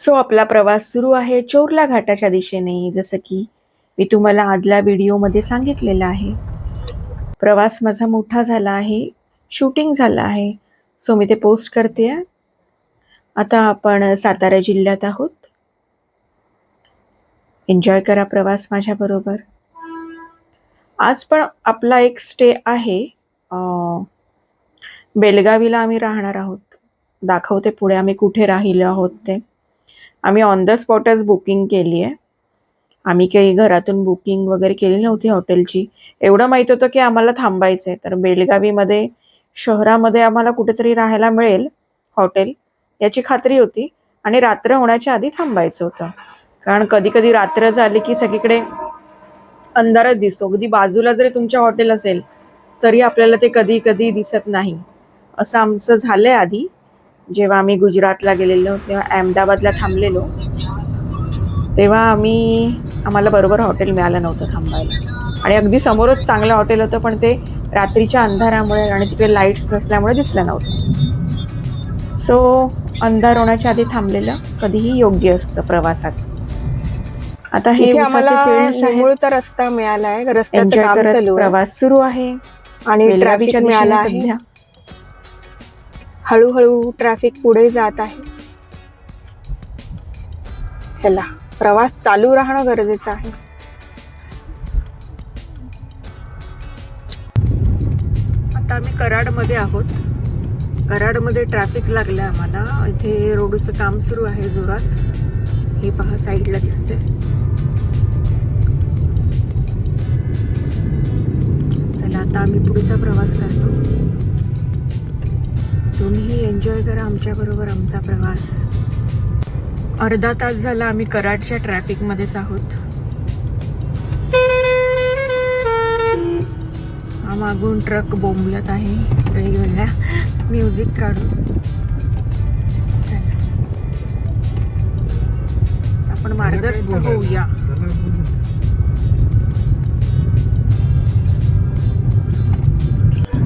So आपला प्रवास सुरू आहे चोरला घाटाच्या दिशेने जसं की मी तुम्हाला आदल्या व्हिडिओमध्ये सांगितलेलं आहे. प्रवास माझा मोठा झाला आहे शूटिंग झालं आहे. सो मी ते पोस्ट करते. आता आपण सातारा जिल्ह्यात आहोत. एन्जॉय करा प्रवास माझ्याबरोबर आज पण आपला एक स्टे आहे. बेलगावीला आम्ही राहणार आहोत. दाखवते पुढे आम्ही कुठे राहिलो आहोत ते. आम्ही ऑन द स्पॉटच बुकिंग केली आहे. आम्ही काही घरातून बुकिंग वगैरे केली नव्हती हॉटेलची एवढं माहीत होतं की आम्हाला थांबायचं आहे तर बेलगावीमध्ये शहरामध्ये आम्हाला कुठेतरी राहायला मिळेल हॉटेल याची खात्री होती. आणि रात्र होण्याच्या आधी थांबायचं होतं. कारण कधी कधी रात्र झाली की सगळीकडे अंधारच दिसतो. अगदी बाजूला जरी तुमच्या हॉटेल असेल तरी आपल्याला ते कधी कधी दिसत नाही. असं आमचं झालंय आधी. जेव्हा आम्ही गुजरातला गेलेलो तेव्हा अहमदाबादला थांबलेलो तेव्हा आम्ही आम्हाला बरोबर हॉटेल मिळालं नव्हतं थांबायला. आणि अगदी समोरच चांगलं हॉटेल होतं पण ते रात्रीच्या अंधारामुळे आणि तिकडे लाईट्स नसल्यामुळे दिसलं नव्हतं. सो अंधार होण्याच्या आधी थांबलेलं कधीही योग्य असतं प्रवासात. आता हे आम्हाला रस्ता मिळाला आहे. रस्त्याचं प्रवास सुरू आहे. आणि ट्रॅफिक मिळाला आहे. सध्या हळूहळू ट्रॅफिक पुढे जात आहे. चला प्रवास चालू राहणं गरजेचं आहे. आता आम्ही कराडमध्ये आहोत. कराडमध्ये ट्रॅफिक लागलं आम्हाला. इथे रोडचं काम सुरू आहे जोरात. हे पहा साईडला दिसते चला आता आम्ही पुढचा प्रवास करतो. तुम्हीही एन्जॉय करा आमच्या बरोबर आमचा प्रवास. अर्धा तास झाला आम्ही कराडच्या ट्रॅफिकमध्येच आहोत. हा मागून ट्रक बोंबलत आहे. वेगवेगळ्या म्युझिक काढून. चला. आपण मार्गस्थ होऊया.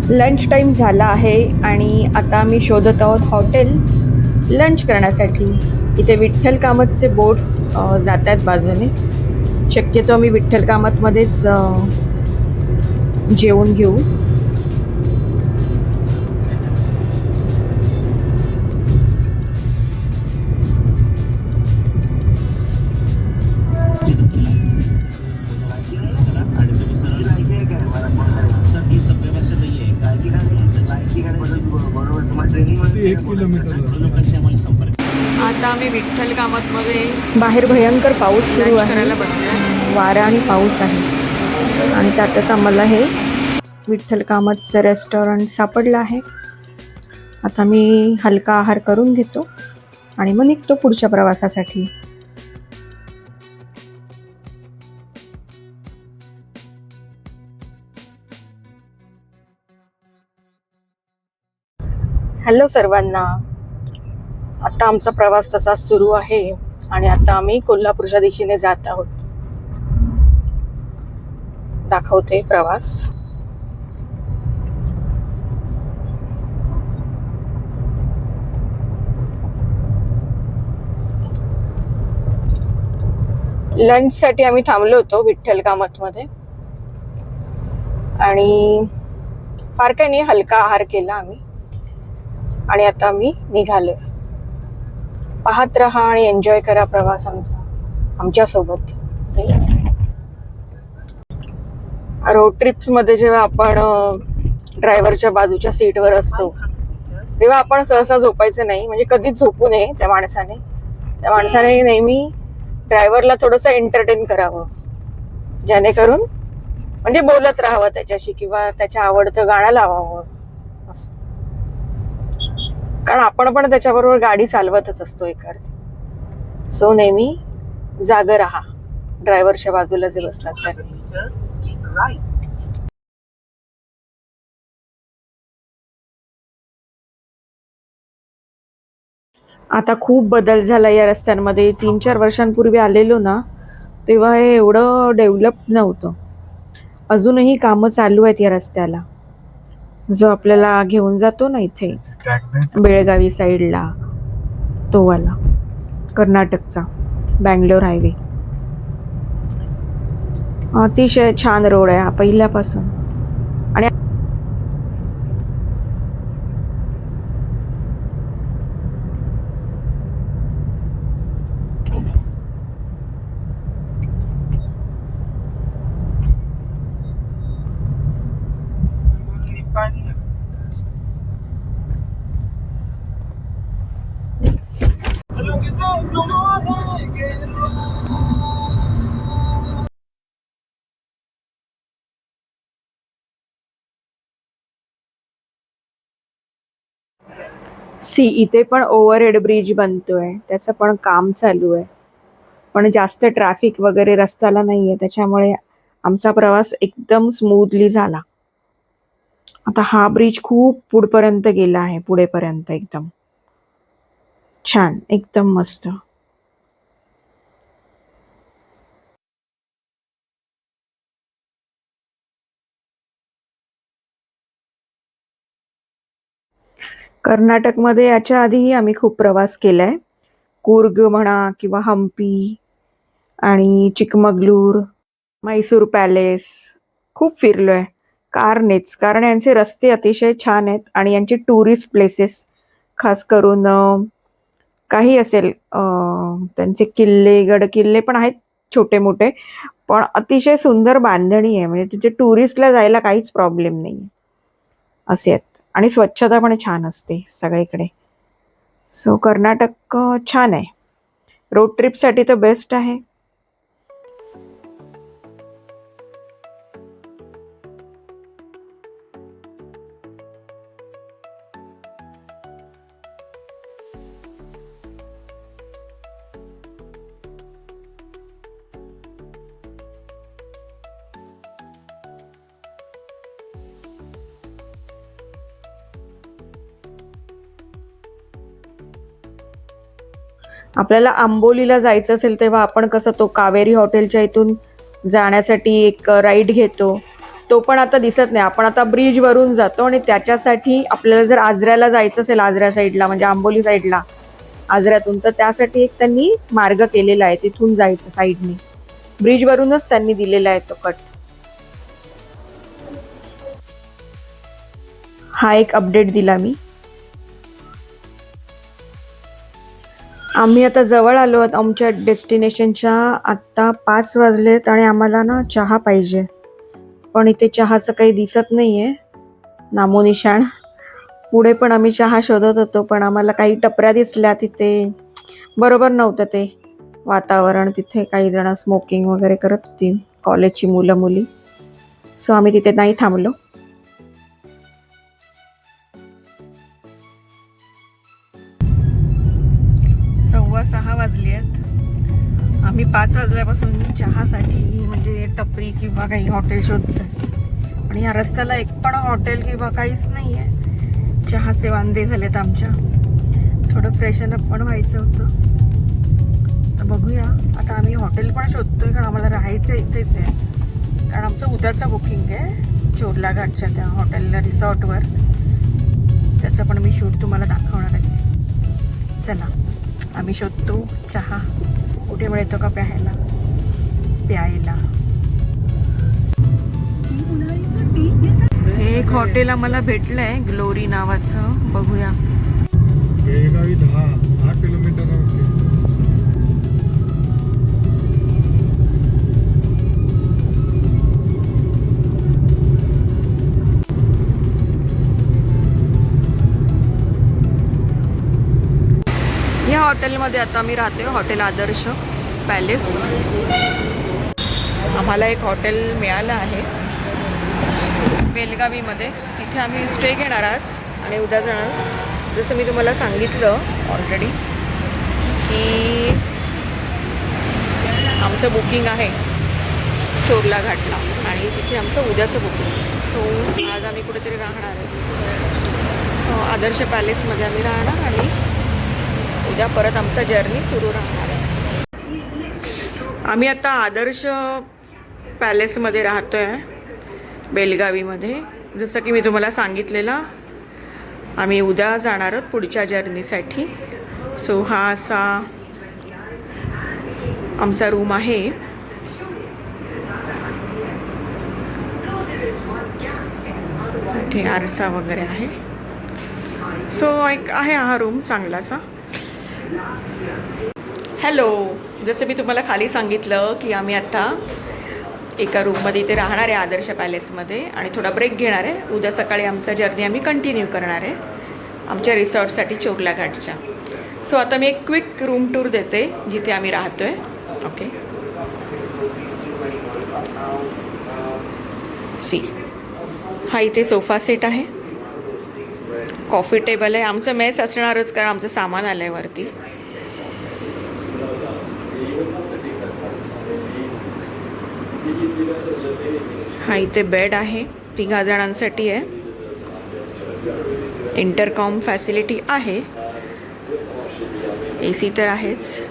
लंच टाईम झाला आहे आणि आता आम्ही शोधत आहोत हॉटेल लंच करण्यासाठी. इथे विठ्ठल कामतचे बोट्स जात आहेत बाजूने. शक्यतो आम्ही विठ्ठल कामतमध्येच जेवून घेऊ. बाहेर भयंकर पाऊस सुरू आहे. वारा आणि पाऊस आहे. आणि त्यातच आम्हाला हे विठ्ठल कामतचं रेस्टॉरंट सापडलं आहे. आता मी हलका आहार करून घेतो आणि मग निघतो पुढच्या प्रवासासाठी. हॅलो सर्वांना. आता आमचा प्रवास तसा सुरू आहे. आणि आता आम्ही कोल्हापूरच्या दिशेने जात आहोत. दाखवते प्रवास. लंचसाठी आम्ही थांबलो होतो विठ्ठल कामतमध्ये. आणि फार काही नाही हलका आहार केला आम्ही. आणि आता आम्ही निघालोय. पाहत राहा आणि एन्जॉय करा प्रवास आमचा आमच्यासोबत रोड ट्रिप्समध्ये जेव्हा आपण ड्रायव्हरच्या बाजूच्या सीटवर असतो तेव्हा आपण सहसा झोपायचं नाही. म्हणजे कधीच झोपू नये त्या माणसाने. त्या माणसाने नेहमी ड्रायव्हरला थोडंसं एंटरटेन करावं. जेणेकरून म्हणजे बोलत राहावं त्याच्याशी किंवा त्याच्या आवडतं गाणं लावावं. कारण आपण पण त्याच्याबरोबर गाडी चालवतच असतो एखादी. सो नेहमी जाग राहा. ड्रायव्हरच्या बाजूला जे बसलात तर. आता खूप बदल झाला या रस्त्यांमध्ये. तीन चार वर्षांपूर्वी आलेलो ना तेव्हा हे एवढं डेव्हलप नव्हतं. अजूनही कामं चालू आहेत या रस्त्याला. जो आपल्याला घेऊन जातो ना इथे बेळगावी साईडला तो वाला कर्नाटकचा बँगलोर हायवे. अतिशय छान रोड आहे पहिल्यापासून. सी इथे पण ओव्हरहेड ब्रिज बनतोय. त्याचं पण काम चालू आहे. पण जास्त ट्रॅफिक वगैरे रस्त्याला नाही आहे त्याच्यामुळे आमचा प्रवास एकदम स्मूथली झाला. आता हा ब्रिज खूप पुढपर्यंत गेला आहे. पुढेपर्यंत एकदम. छान. एकदम मस्त. कर्नाटकमध्ये याच्या आधीही आम्ही खूप प्रवास केला आहे कूर्ग म्हणा किंवा हम्पी आणि चिकमगलूर म्हैसूर पॅलेस खूप फिरलो आहे कारनेच कारण यांचे रस्ते अतिशय छान आहेत आणि यांचे टुरिस्ट प्लेसेस खास करून काही असेल त्यांचे किल्ले गड किल्ले पण आहेत छोटे मोठे पण अतिशय सुंदर बांधणी आहे. म्हणजे तिथे टुरिस्टला जायला काहीच प्रॉब्लेम नाही असे आहेत. आणि स्वच्छता पण छान असते सगळीकडे. सो कर्नाटक छान आहे. रोड ट्रिपसाठी तर बेस्ट आहे. आपल्याला आंबोलीला जायचं असेल तेव्हा आपण कसं तो कावेरी हॉटेलच्या इथून जाण्यासाठी एक राईड घेतो. तो पण आता दिसत नाही. आपण आता ब्रिजवरून जातो आणि त्याच्यासाठी आपल्याला जर आजऱ्याला जायचं असेल आजऱ्या साईडला म्हणजे आंबोली साईडला आजऱ्यातून तर त्यासाठी एक त्यांनी मार्ग केलेला आहे. तिथून जायचं साईडने ब्रिजवरूनच त्यांनी दिलेला आहे तो कट हा एक अपडेट दिला मी. आम्ही आता जवळ आलो आहोत. आमच्या डेस्टिनेशनच्या आत्ता पाच वाजलेत आणि आम्हाला ना चहा पाहिजे. पण इथे चहाचं काही दिसत नाही आहे नामोनिशाण पुढे पण आम्ही चहा शोधत होतो पण आम्हाला काही टपऱ्या दिसल्या तिथे. बरोबर नव्हतं ते. वातावरण तिथे काही जण स्मोकिंग वगैरे करत होती. कॉलेजची मुलं मुली सो आम्ही तिथे नाही थांबलो. सहा वाजली आहेत. आम्ही पाच वाजल्यापासून चहासाठी म्हणजे टपरी किंवा काही हॉटेल शोधतो आणि या रस्त्याला एक पण हॉटेल किंवा काहीच नाही आहे चहाचे वांदे झालेत आमच्या. थोडं फ्रेशन अप पण व्हायचं होतं. तर बघूया. आता आम्ही हॉटेल पण शोधतोय कारण आम्हाला राहायचं इथेच आहे. कारण आमचं उद्याचं बुकिंग आहे चोरला घाटच्या त्या हॉटेलला रिसॉर्टवर त्याचं पण मी शूट तुम्हाला दाखवणारच आहे. चला. आम्ही शोधतो चहा. कुठे मिळतो का प्यायला? प्यायला. हे एक हॉटेल आम्हाला भेटलंय ग्लोरी नावाचं. बघूया. बेळगावी दहा दहा किलोमीटर हॉटेलमध्ये आता आम्ही राहते हॉटेल आदर्श पॅलेस. आम्हाला एक हॉटेल मिळालं आहे. बेलगावीमध्ये. तिथे आम्ही स्टे घेणार आज आणि उद्या जाणार. जसं मी तुम्हाला सांगितलं ऑलरेडी की आमचं बुकिंग आहे चोरला घाटला आणि तिथे आमचं उद्याचं बुकिंग सो आज आम्ही कुठेतरी राहणार आहे. सो आदर्श पॅलेसमध्ये आम्ही राहणार आणि उद्या परत आमचा जर्नी सुरू राहणार आहे. आम्ही आता आदर्श पॅलेसमध्ये राहतो आहे बेलगावीमध्ये. जसं की मी तुम्हाला सांगितलेलं आम्ही उद्या जाणार आहोत पुढच्या जर्नीसाठी. सो हा असा आमचा रूम आहे. इथे आरसा वगैरे आहे. सो एक आहे हा रूम चांगलासा. हॅलो जसं मी तुम्हाला खाली सांगितलं की आम्ही आत्ता एका रूममध्ये इथे राहणार आहे आदर्श पॅलेसमध्ये आणि थोडा ब्रेक घेणार आहे. उद्या सकाळी आमचा जर्नी आम्ही कंटिन्यू करणार आहे. आमच्या रिसॉर्टसाठी चोरला घाटच्या सो आता मी एक क्विक रूम टूर देते जिथे आम्ही राहतो आहे ओके सी हा इथे सोफा सेट आहे. कॉफी टेबल आहे. आमचं मेस असणारच कारण आमचं सामान आलं आहे वरती. हा इथे बेड आहे. तिघा जणांसाठी आहे. इंटरकॉम फॅसिलिटी आहे. ए सी तर आहेच.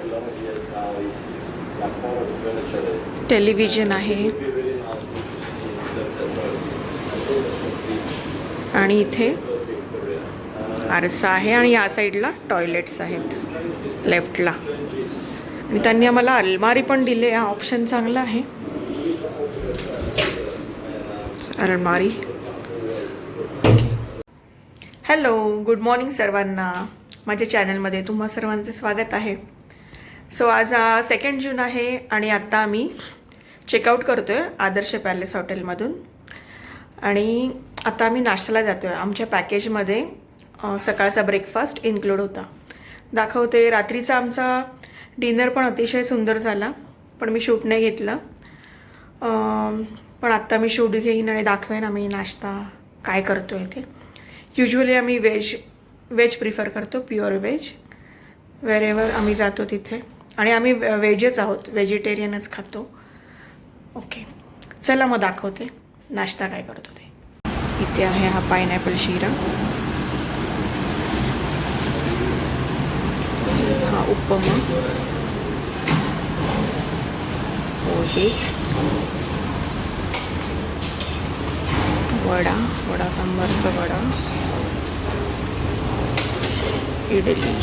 टेलिव्हिजन आहे. आणि इथे आरसा आहे आणि या साईडला टॉयलेट्स आहेत लेफ्टला. आणि त्यांनी आम्हाला अलमारी पण दिली हा ऑप्शन चांगला आहे. अलमारी. हॅलो गुड मॉर्निंग सर्वांना. माझ्या चॅनलमध्ये तुम्हा सर्वांचं स्वागत आहे. सो आज सेकंड जून आहे आणि आत्ता आम्ही चेकआउट करतो आहे आदर्श पॅलेस हॉटेलमधून आणि आता आम्ही नाश्त्याला जातो आहे आमच्या पॅकेजमध्ये सकाळचा ब्रेकफास्ट इन्क्लूड होता. दाखवते रात्रीचा आमचा डिनर पण अतिशय सुंदर झाला पण मी शूट नाही घेतलं. पण आत्ता मी शूट घेईन आणि दाखवेन आम्ही नाश्ता काय करतो आहे ते. युजली आम्ही व्हेज व्हेज प्रिफर करतो प्युअर व्हेज वेरेवर आम्ही जातो तिथे. आणि आम्ही व्हेजच आहोत व्हेजिटेरियनच खातो. ओके चला मग दाखवते नाश्ता काय करतो ते. इथे आहे हा पायनॅपल शिरा हा उपमा पोहे वडा वडा सांबारचा वडा इडली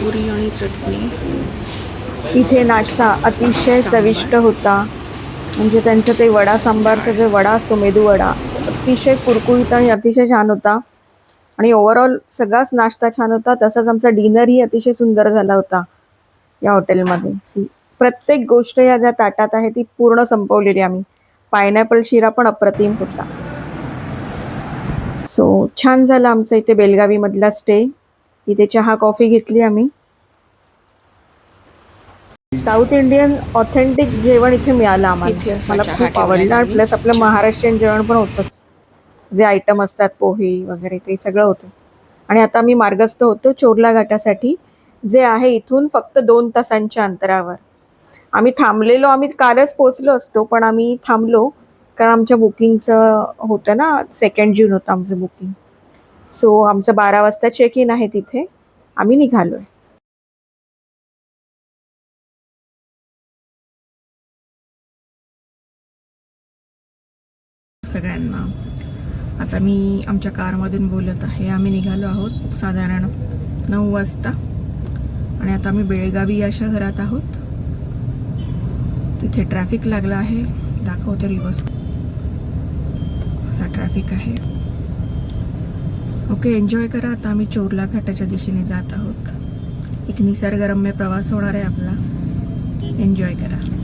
पुरी आणि चटणी इथे नाश्ता अतिशय. चविष्ट होता. म्हणजे त्यांचं ते वडा सांबारचा जो वडा असतो मेदू वडा अतिशय कुरकुरीत आणि अतिशय छान होता. आणि ओव्हरऑल सगळाच नाश्ता छान होता. तसंच आमचा डिनरही अतिशय सुंदर झाला होता या हॉटेलमध्ये सी प्रत्येक गोष्ट या ज्या ताटात आहे ती पूर्ण संपवलेली आम्ही. पायनॅपल शिरा पण अप्रतिम होता. सो छान झालं आमचं इथे बेलगावीमधला स्टे इथे चहा कॉफी घेतली आम्ही. साऊथ इंडियन ऑथेंटिक जेवण इथे मिळालं आम्हाला. मला खूप आवडलं. त्यांनी. प्लस आपलं. महाराष्ट्रीयन जेवण पण होतंच. जे आयटम असतात पोहे वगैरे ते सगळं होतं. आणि आता मी मार्गस्थ होतो चोरला घाटासाठी जे आहे इथून फक्त दोन तासांच्या अंतरावर. आम्ही थांबलेलो आम्ही कालच पोचलो असतो पण आम्ही थांबलो कारण आमच्या बुकिंगचं होतं ना सेकंड जून होतं आमचं बुकिंग सो आमचं बारा वाजता चेक इन आहे तिथे. आम्ही निघालो आहे आता मी आमच्या कारमधून बोलत आहे. आम्ही निघालो आहोत साधारण नऊ वाजता. आणि आता आम्ही बेळगावी या शहरात आहोत. तिथे ट्रॅफिक लागला आहे. दाखवते रिवर्स असा ट्रॅफिक आहे. ओके एन्जॉय करा. आता आम्ही चोरला घाटाच्या दिशेने जात आहोत. एक निसर्गरम्य प्रवास होणार आहे आपला. एन्जॉय करा.